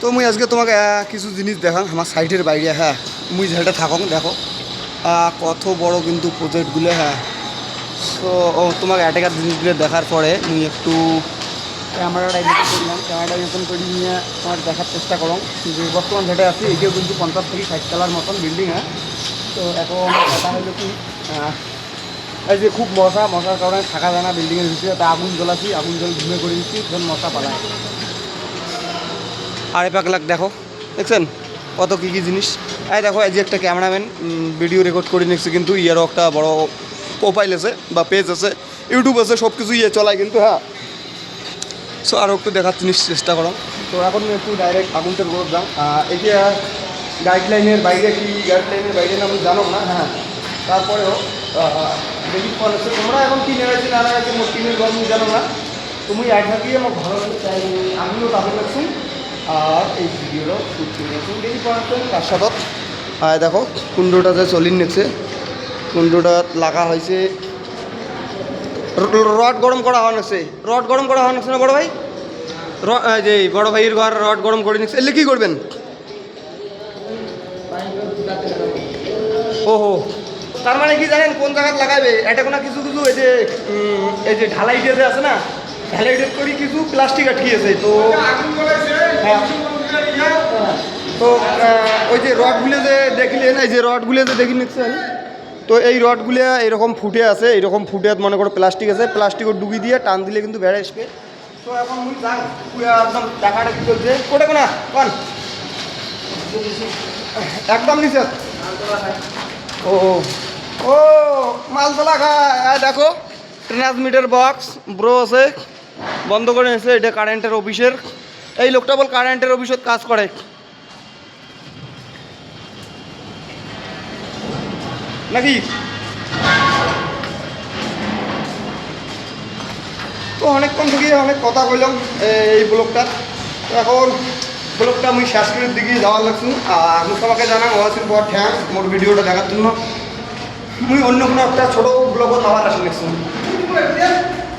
তো মুই আজকে তোমাকে কিছু জিনিস দেখাম। আমার সাইডের বাইরে হ্যাঁ মুই যেটা থাকক দেখো। কত বড় কিন্তু প্রজেক্টগুলো হ্যাঁ ও তোমাকে অ্যাটেকার জিনিসগুলো দেখার পরে মুই একটু ক্যামেরাটা এডিট করলাম ক্যামেরাটা এডিট করে নিয়ে তোমার দেখার চেষ্টা করো। যে বর্তমান যেটা আছে এটিও কিন্তু পঞ্চাশ থেকে ষাট তলার মতন বিল্ডিং হ্যাঁ। তো এখন কথা হলো কি এই যে খুব মশা, মশার কারণে থাকা যায় না বিল্ডিংয়ের ভিতরে। তা আগুন জ্বলাছি আগুন জল ধুয়ে করে দিচ্ছি তখন মশা পালায়। আর এ পাকলাক দেখো, দেখছেন? কত কী কী জিনিস? এই দেখো, এই যে একটা ক্যামেরাম্যান ভিডিও রেকর্ড করে নিচ্ছে, কিন্তু ইয়ারও একটা বড় প্রোফাইল আছে বা পেজ আছে ইউটিউব আছে সব কিছু ইয়ে চলায় কিন্তু হ্যাঁ। সো আরও একটু দেখার জিনিস চেষ্টা করো। তো এখন একটু ডাইরেক্ট আগুনটার রোড দাম এটা গাইডলাইনের বাইরে কি গাইডলাইনের বাইরে আমি জানো না হ্যাঁ। তারপরেও দেখি কোন আছে। তোমরা এখন কি নেড়াইছি, না নেড়াইছি, মোট টিমের গল্প জানো না। তুমি এক থাকিয়ে আমার ভালো আমিও তাদের লাগছি আর এই ভিডিওটাও শুট তার দেখো কুণ্ডটা যে চলিন নেছে কুণ্ডটা লাগা হয়েছে। রড গরম করা হওয়া আছে রড গরম করা হওয়া আছে না বড় ভাই? যে বড় ভাইয়ের ঘর রড গরম করে নিচ্ছে, এলে কী করবেন? ওহো, তার মানে কি জানেন, কোন জায়গায় লাগাবে এটা কোনো কিছু কিছু এই যে এই যে ঢালাই দিয়ে আছে না, ঢালাই করি কিছু প্লাস্টিক আটকিয়েছে তো হ্যাঁ। তো ওই যে রডগুলো যে দেখলেন এই যে রডগুলো যে দেখি নিচ্ছেন তো এই রডগুলো এরকম ফুটে আছে, এরকম ফুটে মনে করো প্লাস্টিক আছে প্লাস্টিকও ডুবি দিয়ে টান দিলে কিন্তু বেড়ে আসবে। তো এখন একদম টাকাটা কি চলছে? কোটে একদম নিচে। ও ও, মালতলা খায় দেখো ট্রান্সমিটার বক্স ব্রো আছে, বন্ধ করে নিয়েছে এটা কারেন্টের অফিসের এই লোকটা বল কারেন্টের অফিসত কাজ করে। নাকি? তো অনেকক্ষণ থেকে অনেক কথা কইলাম এই ব্লগটা তো এখন ব্লগটা আমি শেষ করে দিকে যাওয়ার লাগছি। আর আমি তোমাকে জানাম ওয়াসির পর থ্যাংক মোর ভিডিওটা দেখার জন্য। আমি অন্য কোনো একটা ছোটো ব্লগত আবার আসি লাগছি।